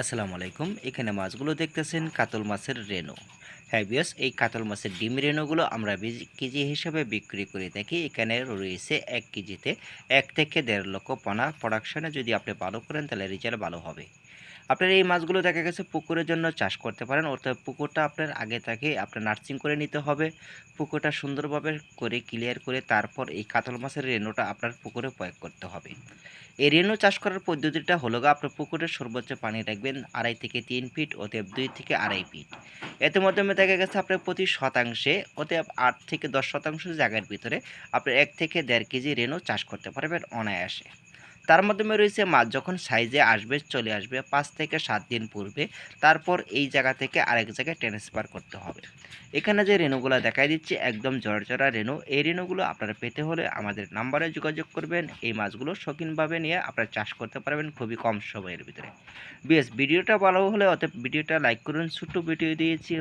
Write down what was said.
আসসালামু আলাইকুম। এখানে মাছগুলো দেখতেছেন কাতল মাছের রেণু। হ্যাঁ বিয়স এই কাতল মাছের ডিম রেণুগুলো আমরা কেজি হিসাবে বিক্রি করে থাকি। এখানে রয়েছে এক কেজিতে এক থেকে দেড় লক্ষ পোনা। প্রোডাকশনে যদি আপনি ভালো করেন, তাহলে রেজাল্ট ভালো হবে। আপনার এই মাছগুলো দেখা গেছে পুকুরের জন্য চাষ করতে পারেন। অর্থাৎ পুকুরটা আপনার আগে থেকে আপনার নার্সিং করে নিতে হবে। পুকুরটা সুন্দরভাবে করে ক্লিয়ার করে তারপর এই কাতল মাছের রেণুটা আপনার পুকুরে প্রয়োগ করতে হবে। এই রেণু চাষ করার পদ্ধতিটা হলো আপনার পুকুরের সর্বোচ্চ পানি রাখবেন আড়াই থেকে তিন ফিট, অতএব দুই থেকে আড়াই ফিট। এতে মাধ্যমে দেখা গেছে আপনার প্রতি শতাংশে, অতএব আট থেকে দশ শতাংশ জায়গার ভিতরে আপনি এক থেকে দেড় কেজি রেনু চাষ করতে পারবেন অনায়াসে। তার মাধ্যমে রয়েছে মাছ যখন সাইজে আসবে, চলে আসবে পাঁচ থেকে সাত দিন পূর্বে, তারপর এই জায়গা থেকে আরেক জায়গায় ট্রান্সফার করতে হবে। এখানে যে রেণুগুলো দেখাই দিচ্ছি, একদম জড়জড়া রেণু। এই রেণুগুলো আপনারা পেতে হলে আমাদের নাম্বারে যোগাযোগ করবেন। এই মাছগুলো শৌখিনভাবে নিয়ে আপনারা চাষ করতে পারবেন খুবই কম সময়ের ভিতরে। বেশ, ভিডিওটা ভালো হলে অতএব ভিডিওটা লাইক করুন। ছোট্ট ভিডিও দিয়েছি